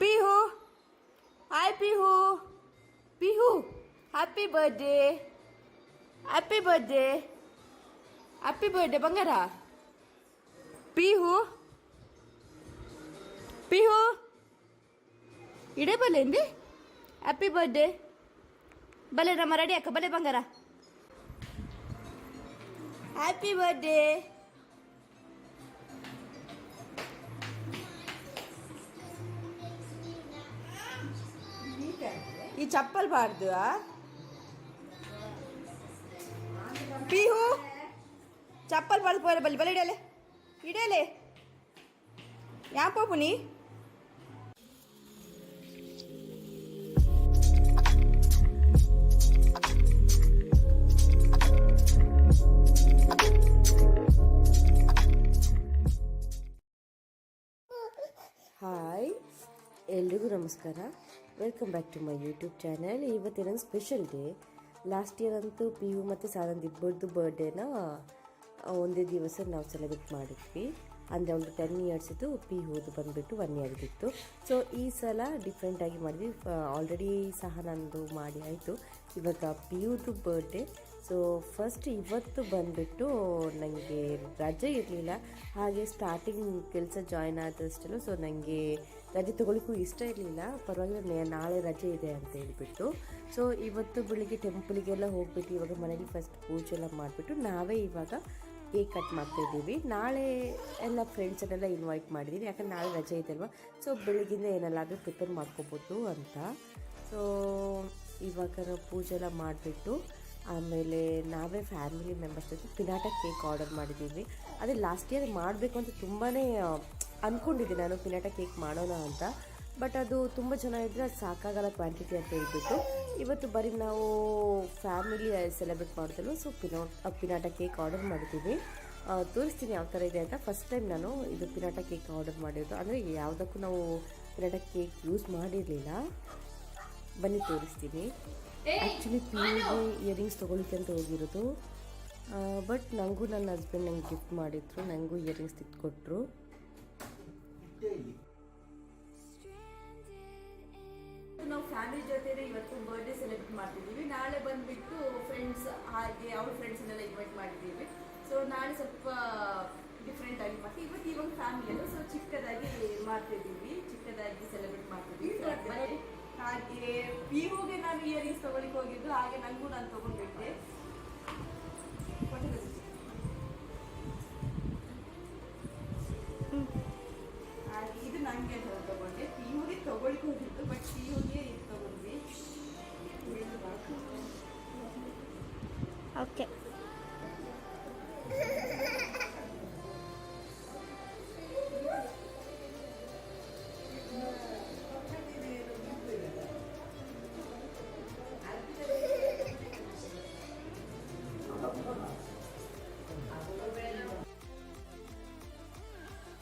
Pihu hi Pihu Pihu happy birthday happy birthday happy birthday ಬಂಗಾರ ಪಿಹು ಪಿಹು ಇಡೇ ಬಲೆ ಅಂದಿ ಹ್ಯಾಪಿ ಬರ್ಡೇ ಬಲೆ ನಮ್ಮ ರೆಡಿ ಅಕ್ಕ ಬಲೆ ಬಂಗಾರ ಹ್ಯಾಪಿ ಈ ಚಪ್ಪಲ್ ಬಾರ್ದು ಪಿಹು, ಚಪ್ಪಲ್ ಬಾರ್ದು ಪೋರೆ ಬಲ್ಲಿ ಬಲ್ಲಿ ಇಡಲೆ ಇಡಲೆ ಯಾ ಪೋಪುನಿ ಹಾಯ್, ಎಲ್ರಿಗೂ ನಮಸ್ಕಾರ. Welcome back to my YouTube channel ಇವತ್ತಿನೊಂದು special day last year ಅಂತೂ ಪಿ ಯು ಮತ್ತು ಸಾನಂದ್ ಇಬ್ಬರದ್ದು ಬರ್ಡೇನ ಒಂದೇ ದಿವಸ ನಾವು ಸೆಲೆಬ್ರೇಟ್ ಮಾಡಿದ್ವಿ. ಅಂದರೆ ಒಂದು ಟೆನ್ ಇಯರ್ಸಿದ್ದು ಪಿ ಯುದು ಬಂದುಬಿಟ್ಟು ಒನ್ ಇಯರ್ದಿತ್ತು ಸೊ ಈ ಸಲ ಡಿಫ್ರೆಂಟಾಗಿ ಮಾಡಿದ್ವಿ. ಆಲ್ರೆಡಿ ಸಹ ನಂದು ಮಾಡಿ ಆಯಿತು. ಇವಾಗ ಪಿ ಯುದು ಬರ್ಡೇ ಸೊ ಫಸ್ಟ್ ಇವತ್ತು ಬಂದುಬಿಟ್ಟು ನನಗೆ ರಜೆ ಇರಲಿಲ್ಲ. ಹಾಗೆ ಸ್ಟಾರ್ಟಿಂಗ್ ಕೆಲಸ ಜಾಯ್ನ್ ಆದಷ್ಟಲ್ಲೂ ಸೊ ನನಗೆ ರಜೆ ತೊಗೊಳಿಕ್ಕೂ ಇಷ್ಟ ಇರಲಿಲ್ಲ. ಪರವಾಗಿಲ್ಲ ನಾಳೆ ರಜೆ ಇದೆ ಅಂತ ಹೇಳ್ಬಿಟ್ಟು. ಸೊ ಇವತ್ತು ಬೆಳಿಗ್ಗೆ ಟೆಂಪಲಿಗೆಲ್ಲ ಹೋಗ್ಬಿಟ್ಟು, ಇವಾಗ ಮನೇಲಿ ಫಸ್ಟ್ ಪೂಜೆ ಎಲ್ಲ ಮಾಡಿಬಿಟ್ಟು, ನಾವೇ ಇವಾಗ ಕೇಕ್ ಕಟ್ ಮಾಡ್ತಿದ್ದೀವಿ ನಾಳೆ ಎಲ್ಲ ಫ್ರೆಂಡ್ಸನ್ನೆಲ್ಲ ಇನ್ವೈಟ್ ಮಾಡಿದ್ದೀವಿ ಯಾಕಂದ್ರೆ ನಾಳೆ ರಜೆ ಇದೆ ಅಲ್ವಾ? ಸೊ ಬೆಳಿಗ್ಗಿಂದ ಏನೆಲ್ಲಾದರೂ ಪ್ರಿಪೇರ್ ಮಾಡ್ಕೋಬೋದು ಅಂತ. ಸೊ ಇವಾಗ ನಾವು ಪೂಜೆ ಎಲ್ಲ ಮಾಡಿಬಿಟ್ಟು, ಆಮೇಲೆ ನಾವೇ ಫ್ಯಾಮಿಲಿ ಮೆಂಬರ್ಸ್ ಜೊತೆ ಪಿನಾಟ ಕೇಕ್ ಆರ್ಡರ್ ಮಾಡಿದ್ದೀವಿ. ಅದೇ ಲಾಸ್ಟ್ ಇಯರ್ ಮಾಡಬೇಕು ಅಂತ ತುಂಬಾ ಅಂದ್ಕೊಂಡಿದ್ದೆ ನಾನು ಪಿನಾಟ ಕೇಕ್ ಮಾಡೋಣ ಅಂತ. ಬಟ್ ಅದು ತುಂಬ ಚೆನ್ನಾಗಿದ್ರೆ ಅದು ಸಾಕಾಗಲ್ಲ ಕ್ವಾಂಟಿಟಿ ಅಂತ ಹೇಳ್ಬಿಟ್ಟು. ಇವತ್ತು ಬರೀ ನಾವು ಫ್ಯಾಮಿಲಿ ಸೆಲೆಬ್ರೇಟ್ ಮಾಡ್ತೀವಿ ಸೊ ಪಿನೋ ಪಿನಾಟ ಕೇಕ್ ಆರ್ಡರ್ ಮಾಡ್ತೀವಿ. ತೋರಿಸ್ತೀನಿ ಯಾವ ಥರ ಇದೆ ಅಂತ. ಫಸ್ಟ್ ಟೈಮ್ ನಾನು ಇದು ಪಿನಾಟ ಕೇಕ್ ಆರ್ಡರ್ ಮಾಡಿರೋದು. ಅಂದರೆ ಯಾವುದಕ್ಕೂ ನಾವು ಪಿನಾಟ ಕೇಕ್ ಯೂಸ್ ಮಾಡಿರಲಿಲ್ಲ. ಬನ್ನಿ ತೋರಿಸ್ತೀನಿ. ಆ್ಯಕ್ಚುಲಿ ಪಿಯುಗೆ ಇಯರಿಂಗ್ಸ್ ತೊಗೊಳಿಕ್ಕೆ ಅಂತ ಹೋಗಿರೋದು. ಬಟ್ ನನಗೂ ನನ್ನ ಹಸ್ಬೆಂಡ್ ನಂಗೆ ಗಿಫ್ಟ್ ಮಾಡಿದ್ರು. ನನಗೂ ಇಯರಿಂಗ್ಸ್ ತಿಕ್ಕೊಟ್ರು ನಾವು ಫ್ಯಾಮಿಲಿ ಜೊತೆ ಇವತ್ತು ಬರ್ಡೇ ಸೆಲೆಬ್ರೇಟ್ ಮಾಡ್ತಿದ್ದೀವಿ. ನಾಳೆ ಬಂದ್ಬಿಟ್ಟು ಫ್ರೆಂಡ್ಸ್ ಹಾಗೆ ಅವ್ರ ಫ್ರೆಂಡ್ಸನ್ನೆಲ್ಲ ಇನ್ವೈಟ್ ಮಾಡಿದ್ದೀವಿ. ಸೊ ನಾಳೆ ಸ್ವಲ್ಪ ಡಿಫ್ರೆಂಟ್ ಆಗಿ ಮಾಡ್ತೀವಿ. ಇವತ್ತು ಇವಾಗ ಫ್ಯಾಮಿಲಿ ಸೊ ಚಿಕ್ಕದಾಗಿ ಮಾಡ್ತಿದ್ದೀವಿ. ಚಿಕ್ಕದಾಗಿ ಸೆಲೆಬ್ರೇಟ್ ಮಾಡ್ತಿದ್ದೀವಿ. ಹಾಗೆ ಪಿಹುಗೆ ನಾನು ಇಯರಿಂಗ್ಸ್ ತಗೊಳ್ಳಿಕ್ಕೆ ಹೋಗಿದ್ದು, ಹಾಗೆ ನನಗೂ ನಾನು ತಗೊಂಡ್ಬಿಟ್ಟೆ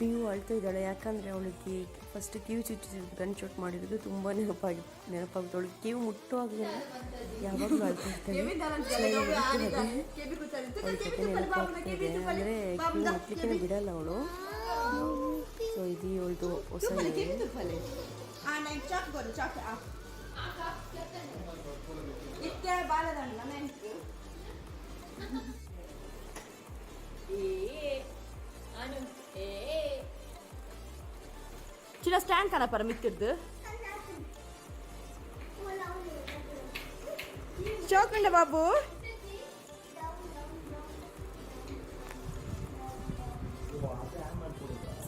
ಪಿ ಯು ಅಳ್ತಾ ಇದ್ದಾಳೆ. ಯಾಕಂದರೆ ಅವಳಿಗೆ ಫಸ್ಟ್ ಕಿವಿ ಚುಚ್ಚಿ ಗನ್ ಶಾಟ್ ಮಾಡಿರೋದು ತುಂಬ ನೆನಪಾಗಿ ನೆನಪಾಗುತ್ತೆ ಅವಳಿಗೆ ಕಿವಿ ಮುಟ್ಟುವಾಗಲಿಲ್ಲ ಯಾವಾಗಲೂ ಅಳ್ತಾ ಇರ್ತಾಳೆ. ಅವಳ ಜೊತೆ ನೆನಪಾಗ್ತಾ ಇದೆ. ಅಂದರೆ ಕಿವಿ ಮುಟ್ಲಿಕ್ಕೆ ಬಿಡಲ್ಲ ಅವಳು. ಸೊ ಇದು ಇವಳದು ಹೊಸ ಬಾಲದಂಡ ಚಿನ್ನ ಸ್ಟ್ಯಾಂಡ್ ಕಾಣಪ್ಪರ ಮಿಕ್ಕಿದ್ದು. ಚೌಕಂಡ ಬಾಬು.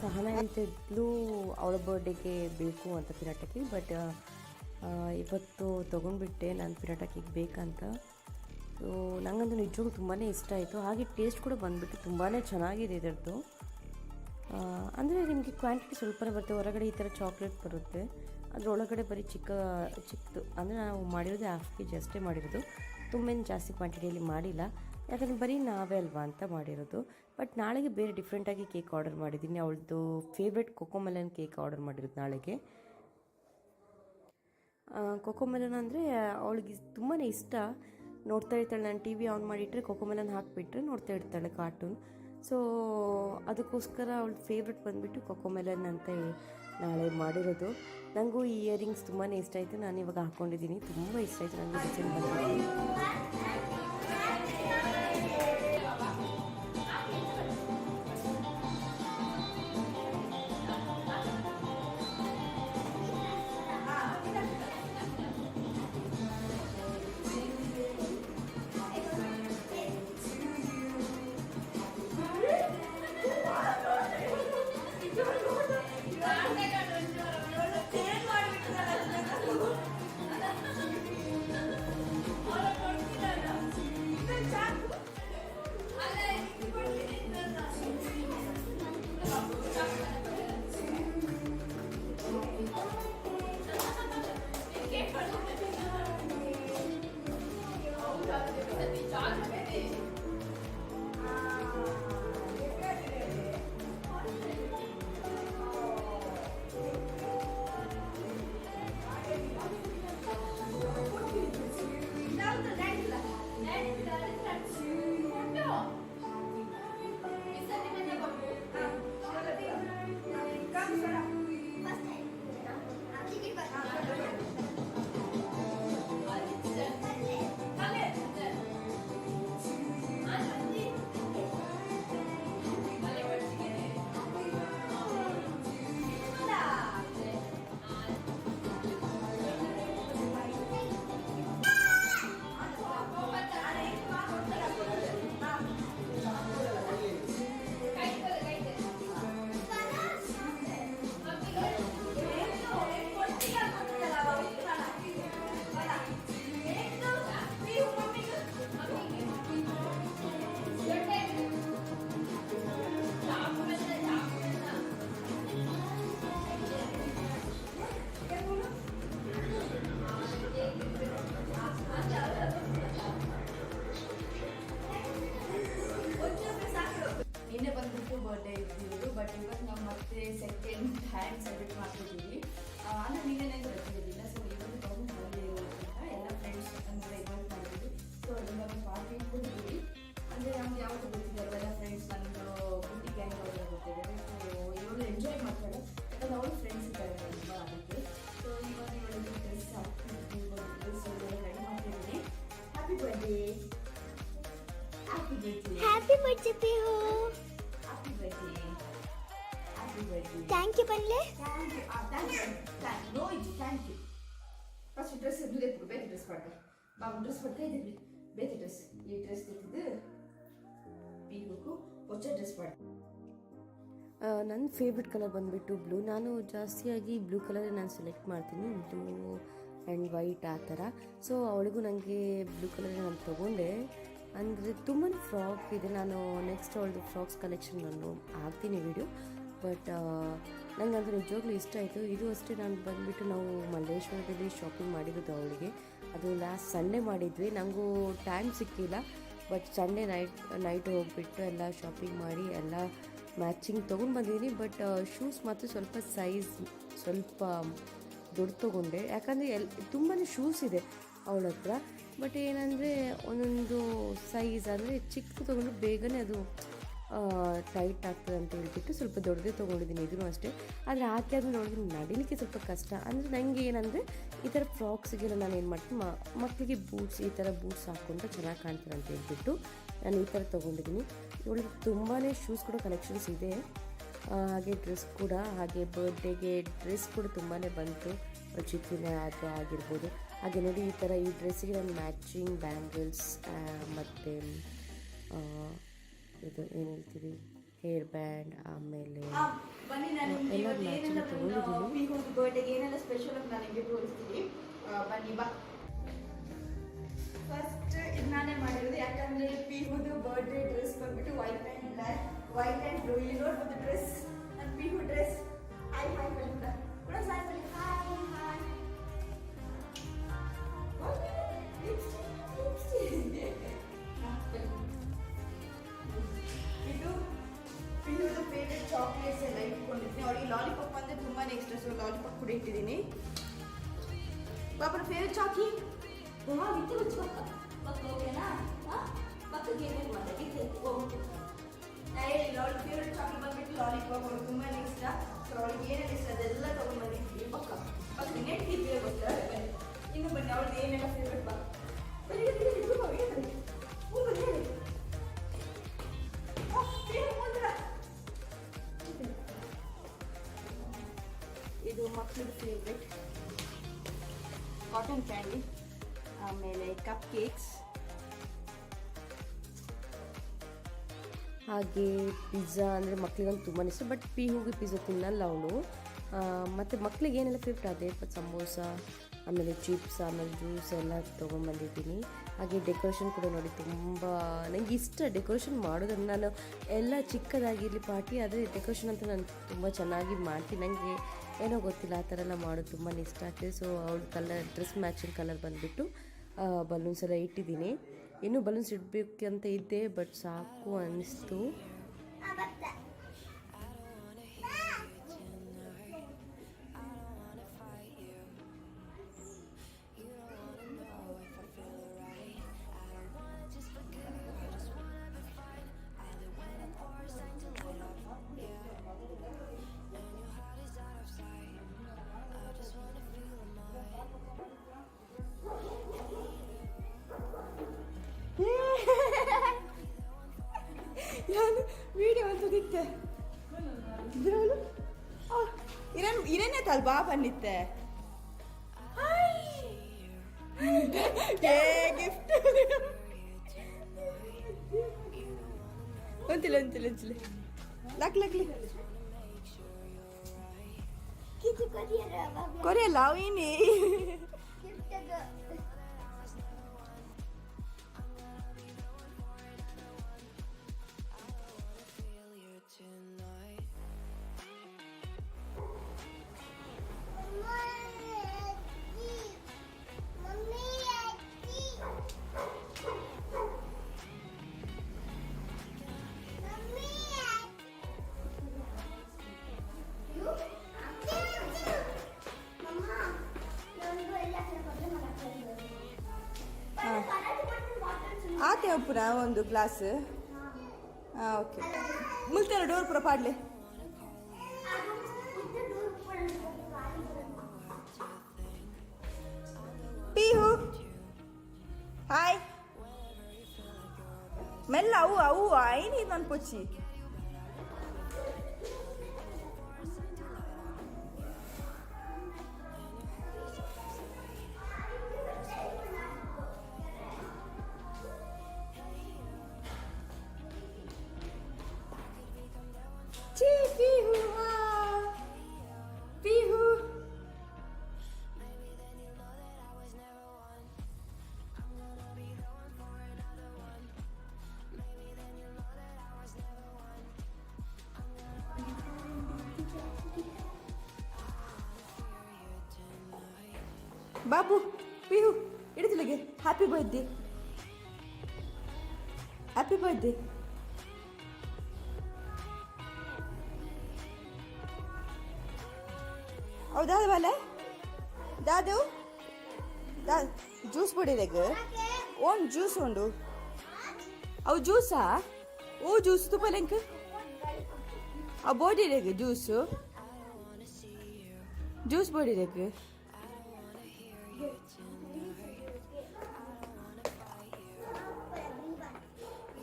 ಸಹನ ಹೇಳ್ತಿದ್ಲು ಅವಳ ಬರ್ಡೇಗೆ ಬೇಕು ಅಂತ ಪಿರಾಟಕ್ಕೆ ಬಟ್ ಇವತ್ತು ತೊಗೊಂಡ್ಬಿಟ್ಟೆ ನಾನು ಪಿರಾಟಕ್ಕಿಗೆ ಬೇಕಂತ. ಸೊ ನನಗಂತೂ ನಿಜವಾಗ್ಲೂ ತುಂಬಾ ಇಷ್ಟ ಆಯಿತು. ಹಾಗೆ ಟೇಸ್ಟ್ ಕೂಡ ಬಂದುಬಿಟ್ಟು ತುಂಬಾ ಚೆನ್ನಾಗಿದೆ ಇದರದ್ದು. ಅಂದರೆ ನಿಮಗೆ ಕ್ವಾಂಟಿಟಿ ಸ್ವಲ್ಪ ಬರುತ್ತೆ. ಹೊರಗಡೆ ಈ ಥರ ಚಾಕ್ಲೇಟ್ ಬರುತ್ತೆ. ಅದರೊಳಗಡೆ ಬರೀ ಚಿಕ್ಕ ಚಿಕ್ಕದು ಅಂದರೆ ನಾವು ಮಾಡಿರೋದು ಹಾಫ್ ಕೆ ಜಿ ಅಷ್ಟೇ ಮಾಡಿರೋದು. ತುಂಬೇನು ಜಾಸ್ತಿ ಕ್ವಾಂಟಿಟಿಯಲ್ಲಿ ಮಾಡಿಲ್ಲ. ಯಾಕಂದರೆ ಬರೀ ನಾವೇ ಅಲ್ವಾ ಅಂತ ಮಾಡಿರೋದು. ಬಟ್ ನಾಳೆಗೆ ಬೇರೆ ಡಿಫ್ರೆಂಟಾಗಿ ಕೇಕ್ ಆರ್ಡರ್ ಮಾಡಿದ್ದೀನಿ. ಅವಳದು ಫೇವ್ರೆಟ್ ಕೊಕೊಮೆಲನ್ ಕೇಕ್ ಆರ್ಡರ್ ಮಾಡಿರೋದು ನಾಳೆಗೆ. ಕೊಕೊಮೆಲನ್ ಅಂದರೆ ಅವಳಿಗೆ ತುಂಬಾ ಇಷ್ಟ. ನೋಡ್ತಾ ಇರ್ತಾಳೆ. ನಾನು ಟಿ ವಿ ಆನ್ ಮಾಡಿಟ್ರೆ ಕೊಕೊಮೆಲನ್ ಹಾಕಿಬಿಟ್ರೆ ನೋಡ್ತಾ ಇರ್ತಾಳೆ ಕಾರ್ಟೂನ್ ಸೊ ಅದಕ್ಕೋಸ್ಕರ ಅವಳ ಫೇವ್ರೆಟ್ ಬಂದುಬಿಟ್ಟು ಕೊಕೊಮೆಲನ್ ಅಂತ ನಾಳೆ ಮಾಡಿರೋದು. ನನಗೂ ಈ ಇಯರಿಂಗ್ಸ್ ತುಂಬಾ ಇಷ್ಟ ಆಯಿತು. ನಾನು ಇವಾಗ ಹಾಕ್ಕೊಂಡಿದ್ದೀನಿ ತುಂಬ ಇಷ್ಟ ಆಯಿತು ನನಗೆ ಡಿಸೈನ್ ಬಂದಿದೆ ಥ್ಯಾಂಕ್ ಫಸ್ಟ್ ಡ್ರೆಸ್ ಇದ್ದೇ ಡ್ರೆಸ್ ಡ್ರೆಸ್ ಇದ್ದೀವಿ ಡ್ರೆಸ್ ಈ ಡ್ರೆಸ್ ಡ್ರೆಸ್ ನನ್ನ ಫೇವ್ರೆಟ್ ಕಲರ್ ಬಂದುಬಿಟ್ಟು ಬ್ಲೂ ನಾನು ಜಾಸ್ತಿಯಾಗಿ ಬ್ಲೂ ಕಲರೇ ನಾನು ಸೆಲೆಕ್ಟ್ ಮಾಡ್ತೀನಿ. ಬ್ಲೂ ಆ್ಯಂಡ್ ವೈಟ್ ಆ ಥರ. ಸೊ ಅವಳಿಗೂ ನನಗೆ ಬ್ಲೂ ಕಲರ್ ನಾನು ತೊಗೊಂಡೆ. ಅಂದರೆ ತುಂಬ ಫ್ರಾಕ್ ಇದೆ. ನಾನು ನೆಕ್ಸ್ಟ್ ಅವಳದು ಫ್ರಾಕ್ಸ್ ಕಲೆಕ್ಷನ್ ನಾನು ಹಾಕ್ತೀನಿ ವಿಡಿಯೋ ಬಟ್ ನನಗಂತೂ ನಿಜವಾಗ್ಲೂ ಇಷ್ಟ ಆಯಿತು. ಇದು ಅಷ್ಟೇ ನಾನು ಬಂದುಬಿಟ್ಟು ನಾವು ಮಲ್ಲೇಶ್ವರದಲ್ಲಿ ಶಾಪಿಂಗ್ ಮಾಡಿರೋದು ಅವಳಿಗೆ. ಅದು ಲಾಸ್ಟ್ ಸಂಡೇ ಮಾಡಿದ್ವಿ. ನನಗೂ ಟೈಮ್ ಸಿಕ್ಕಿಲ್ಲ. ಬಟ್ ಸಂಡೇ ನೈಟ್ ನೈಟ್ ಹೋಗಿಬಿಟ್ಟು ಎಲ್ಲ ಶಾಪಿಂಗ್ ಮಾಡಿ ಎಲ್ಲ ಮ್ಯಾಚಿಂಗ್ ತೊಗೊಂಡು ಬಂದಿದ್ದೀನಿ. ಬಟ್ ಶೂಸ್ ಮಾತ್ರ ಸ್ವಲ್ಪ ಸೈಜ್ ಸ್ವಲ್ಪ ದೊಡ್ಡ ತೊಗೊಂಡೆ. ಯಾಕಂದರೆ ಎಲ್ ತುಂಬಾ ಶೂಸ್ ಇದೆ ಅವಳ ಹತ್ರ. ಬಟ್ ಏನಂದರೆ ಒಂದೊಂದು ಸೈಜ್ ಅಂದರೆ ಚಿಕ್ಕ ತೊಗೊಂಡು ಬೇಗನೆ ಅದು ಟೈಟ್ ಆಗ್ತದೆ ಅಂತ ಹೇಳ್ಬಿಟ್ಟು ಸ್ವಲ್ಪ ದೊಡ್ಡದೇ ತೊಗೊಂಡಿದ್ದೀನಿ ಇದನ್ನು ಅಷ್ಟೇ. ಆದರೆ ಹಾಕಿ ಅದನ್ನು ನೋಡಿದ್ರೆ ನಡಿಲಿಕ್ಕೆ ಸ್ವಲ್ಪ ಕಷ್ಟ. ಅಂದರೆ ನನಗೆ ಏನಂದರೆ ಈ ಥರ ಫ್ರಾಕ್ಸ್ಗೆಲ್ಲ ನಾನು ಏನು ಮಾಡ್ತೀನಿ ಮಕ್ಕಳಿಗೆ ಬೂಟ್ಸ್ ಈ ಥರ ಬೂಟ್ಸ್ ಹಾಕ್ಕೊಂಡ್ರೆ ಚೆನ್ನಾಗಿ ಕಾಣ್ತಾರೆ ಅಂತ ಹೇಳ್ಬಿಟ್ಟು ನಾನು ಈ ಥರ ತೊಗೊಂಡಿದ್ದೀನಿ. ಇವಳಿಗೆ ತುಂಬಾ ಶೂಸ್ ಕೂಡ ಕಲೆಕ್ಷನ್ಸ್ ಇದೆ. ಹಾಗೆ ಡ್ರೆಸ್ ಕೂಡ, ಹಾಗೆ ಬರ್ಡೇಗೆ ಡ್ರೆಸ್ ಕೂಡ ತುಂಬಾ ಬಂತು. ಚಿಕ್ಕಿನ ಅದು ಆಗಿರ್ಬೋದು. ಹಾಗೆ ನೋಡಿ ಈ ಥರ ಈ ಡ್ರೆಸ್ಸಿಗೆ ನಾನು ಮ್ಯಾಚಿಂಗ್ ಬ್ಯಾಂಗಲ್ಸ್ ಮತ್ತು ಇದು ಏನು ಹೇಳ್ತೀವಿ ಹೇರ್ ಬ್ಯಾಂಡ್ ಆಮೇಲೆ ಬನ್ನಿ ನಾನು ಇವತ್ತು matching ಏನೆಲ್ಲ ತಗೊಂಡಿದ್ದೀನಿ. ಪೀಹುದು ಬರ್ಡೇಗೆ ಏನೆಲ್ಲ ಸ್ಪೆಷಲ್ ಅಂತ ನಾನು ನಿಮಗೆ ತೋರಿಸ್ತೀನಿ ಬನ್ನಿ ಬಾ. ಫಸ್ಟ್ ಇದು ನಾನೇ ಮಾಡಿರೋದು. ಯಾಕಂದ್ರೆ ಪಿಹುದು ಬರ್ಡೇ ಡ್ರೆಸ್ ಬಂದ್ಬಿಟ್ಟು white and black white and blue ಇಲ್ಲಿ ನೋಡ್ಬೋದು ಡ್ರೆಸ್ ನನ್ನ ಪಿಹು ಡ್ರೆಸ್ ಐ ಬಲಿಂದ ಕೂಡ ಸಾಯ್ ಹಾಯ್ ಚಾಕಿ ಯಾವಾಗ ಇತ್ತು ಹುಚ್ಚು ಪಕ್ಕ ಪಕ್ಕ ಓಕೆನಾ ಪಕ್ಕಕ್ಕೆ ಏನೇನು ಇತ್ತು ಹೋಗ್ಬಿಟ್ಟು ಹೇಳಿ ಲಾಲಿ ಫೇವ್ರೆಟ್ ಚಾಕಿ ಬಂದ್ಬಿಟ್ಟು ಲಾಲಿಪಾಪ್ ಅವಳು ತುಂಬಾ ಇಷ್ಟ. ಸೊ ಅವಳಿಗೆ ಏನೇನು ಇಷ್ಟ ಅದೆಲ್ಲ ತೊಗೊಂಡು ಬಂದಿದ್ವಿ ಪಕ್ಕ. ಅದು ನೆಟ್ ಇದೆಯೇ ಗೊತ್ತಾ ಇನ್ನು ಬನ್ನಿ, ಅವಳಿಗೆ ಏನೆಲ್ಲ ಫೇವ್ರೆಟ್ ಬಾ. ಬನ್ನಿ ಬನ್ನಿ ಬನ್ನಿ ಹೇಳಿ? ಇದು ಮಕ್ಕಳ ಫೇವ್ರೆಟ್ ಕಾಟನ್ ಕ್ಯಾಂಡಿ ಆಮೇಲೆ ಕಪ್ ಕೇಕ್ಸ್ ಹಾಗೆ ಪಿಜ್ಜಾ ಅಂದರೆ ಮಕ್ಳಿಗಂತೂ ತುಂಬಾ ಇಷ್ಟ. ಬಟ್ ಪಿಹುಗೆ ಪಿಜ್ಜಾ ತಿನ್ನಲ್ಲ ಅವಳು. ಮತ್ತು ಮಕ್ಕಳಿಗೆ ಏನೆಲ್ಲ ಫೇವ್ರೆಟ್ ಅದೇ ಸಮೋಸ ಆಮೇಲೆ ಚಿಪ್ಸ್ ಆಮೇಲೆ ಜ್ಯೂಸ್ ಎಲ್ಲ ತೊಗೊಂಬಂದಿದ್ದೀನಿ. ಹಾಗೆ ಡೆಕೋರೇಷನ್ ಕೂಡ ನೋಡಿ ತುಂಬ ನನಗೆ ಇಷ್ಟ ಡೆಕೋರೇಷನ್ ಮಾಡೋದನ್ನು ನಾನು ಎಲ್ಲ ಚಿಕ್ಕದಾಗಿರಲಿ ಪಾರ್ಟಿ ಆದರೆ ಡೆಕೋರೇಷನ್ ಅಂತ ನಾನು ತುಂಬ ಚೆನ್ನಾಗಿ ಮಾಡ್ತೀನಿ. ನನಗೆ ಏನೋ ಗೊತ್ತಿಲ್ಲ, ಆ ಥರ ಎಲ್ಲ ಮಾಡೋದು ತುಂಬಾ ಇಷ್ಟ ಆಗ್ತದೆ. ಸೊ ಅವ್ಳ ಕಲರ್ ಡ್ರೆಸ್ ಮ್ಯಾಚಿಂಗ್ ಕಲರ್ ಬಂದುಬಿಟ್ಟು ಬಲೂನ್ಸ್ ಎಲ್ಲ ಇಟ್ಟಿದ್ದೀನಿ. ಇನ್ನೂ ಬಲೂನ್ಸ್ ಇಡಬೇಕು ಅಂತ ಇದ್ದೆ ಬಟ್ ಸಾಕು ಅನ್ನಿಸ್ತು işte. Dur oğlum. Al. İrem, İrem'e tal bana panitte. Ay. Gel gift. Öntül öntül öntül. Lak lak lak. Korea lau ini. Kita ಮಾಡಕ್ಕೆ ಪುನಃ ಒಂದು ಗ್ಲಾಸ್ ಹಾಂ ಓಕೆ ಮುಲ್ತಾರ ಡೋರ್ ಪುರ ಪಾಡ್ಲೆ. ಪೀಹು. ಹಾಯ್ ಮೆಲ್ಲ ಅವು ಅವು ಐನಿ ನನ್ನ ಪೊಚ್ಚಿ बाबू पीहू इड़ लगे हैप्पी बर्थडे हैप्पी दादू दा जूस पड़ी लगे ओन जूस ओंडो अब ओ जूस तो पलेंग अब बॉडी जूस जूस बॉडी लगे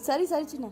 சரி சரி சின்ன.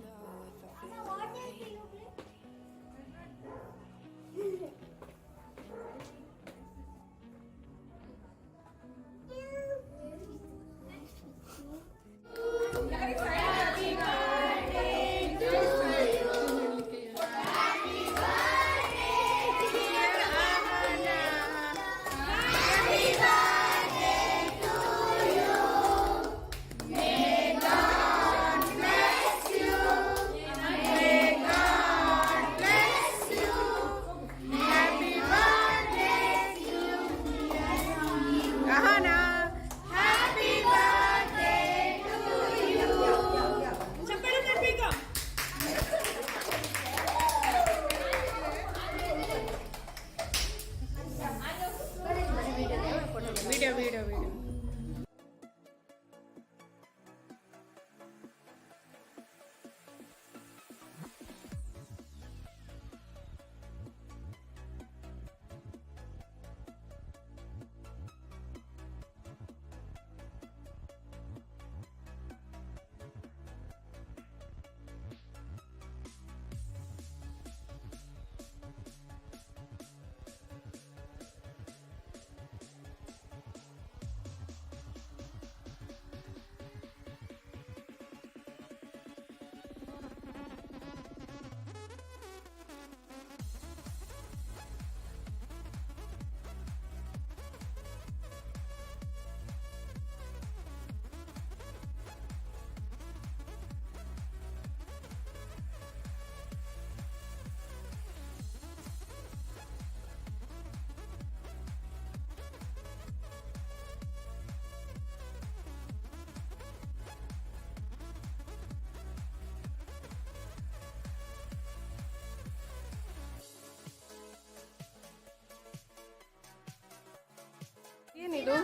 ಏನಿದು?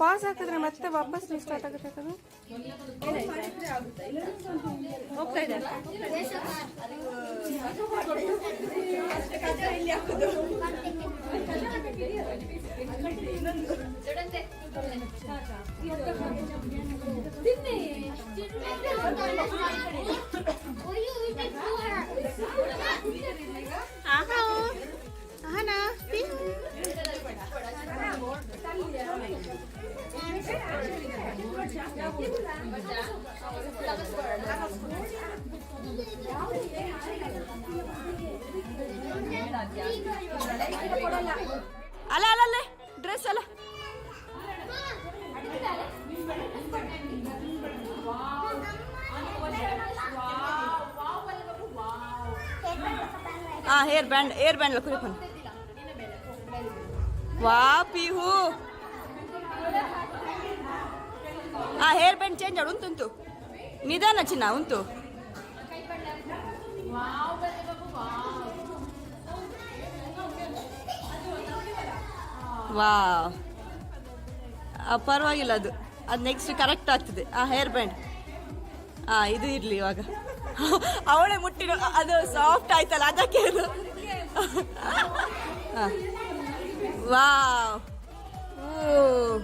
ಪಾಸ್ ಹಾಕಿದ್ರೆ ಮತ್ತೆ ವಾಪಸ್ ಸ್ಟಾರ್ಟ್ ಆಗುತ್ತೆ ಅದು ಹೋಗ್ತಾ ಇದೆ ಅಲ್ಲ ಅಲ್ಲ ಡ್ರೆಸ್ ಅಲ್ಲ. ಹಾ ಹೇರ್ ಬ್ಯಾಂಡ್ ಏರ್ ಬ್ಯಾಂಡ್ ಕುರಿ ಕುರಿಪನ್ ವಾ, ಪಿಹು. ಹಾ ಹೇರ್ ಬ್ಯಾಂಡ್ ಚೇಂಜ್ ಮಾಡು ಉಂತು ನಿಧಾನ ಚಿನ್ನ, ಉಂಟು. ಆ, ಪರವಾಗಿಲ್ಲ ಅದು. ಅದು ನೆಕ್ಸ್ಟ್ ಕರೆಕ್ಟ್ ಆಗ್ತದೆ. ಆ ಹೇರ್ ಬ್ಯಾಂಡ್ ಆ ಇದು ಇರಲಿ ಇವಾಗ. ಅವಳೇ ಮುಟ್ಟಿನ ಅದು ಸಾಫ್ಟ್ ಆಯ್ತಲ್ಲ ಅದಕ್ಕೆ ಅದು. ವಾವ್. ಓ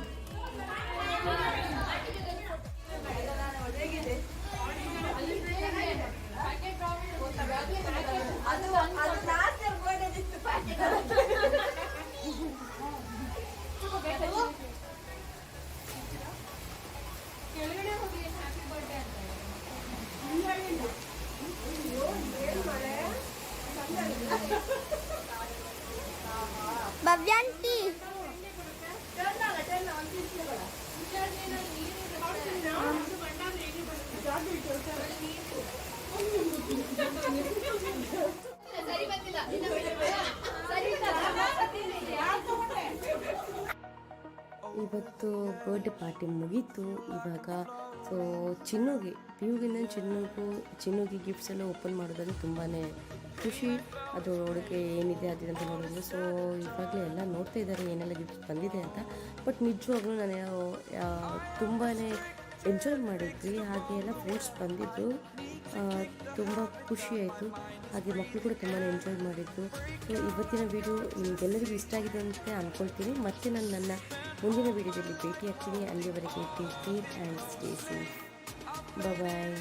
ಬರ್ಡೇ ಪಾರ್ಟಿ ಮುಗೀತು. ಇವಾಗ ಸೊ, ಚಿನ್ನುಗೆ, ಪಿಯುಗಿನ ಚಿನ್ನುಗೂ, ಚಿನ್ನುಗೆ ಗಿಫ್ಟ್ಸ್ ಎಲ್ಲ ಓಪನ್ ಮಾಡೋದ್ರಲ್ಲಿ ತುಂಬಾ ಖುಷಿ. ಅದು ನೋಡೋಕೆ ಏನಿದೆ, ಅದಿದೆ ಅಂತ ನೋಡೋದು ಸೊ ಇವಾಗಲೇ ಎಲ್ಲ ನೋಡ್ತಾ ಇದ್ದಾರೆ, ಏನೆಲ್ಲ ಗಿಫ್ಟ್ಸ್ ಬಂದಿದೆ ಅಂತ. ಬಟ್ ನಿಜವಾಗ್ಲೂ ನಾನು ತುಂಬಾ ಎಂಜಾಯ್ ಮಾಡಿದ್ವಿ. ಹಾಗೆ ಎಲ್ಲ ಫ್ರೆಂಡ್ಸ್ ಬಂದಿದ್ದು. ತುಂಬ ಖುಷಿ ಆಯಿತು. ಹಾಗೆ ಮಕ್ಕಳು ಕೂಡ ತುಂಬಾ ಎಂಜಾಯ್ ಮಾಡಿದ್ದು. ಸೊ ಇವತ್ತಿನ ವಿಡಿಯೋ ನಿಮಗೆಲ್ಲರಿಗೂ ಇಷ್ಟ ಆಗಿದೆ ಅಂತ ಅಂದ್ಕೊಳ್ತೀನಿ ಮತ್ತೆ ನಾನು ನನ್ನ ಮುಂದಿನ ವಿಡಿಯೋದಲ್ಲಿ ಭೇಟಿ ಆಗ್ತೀನಿ ಅಲ್ಲಿವರೆಗೆ take care and stay safe bye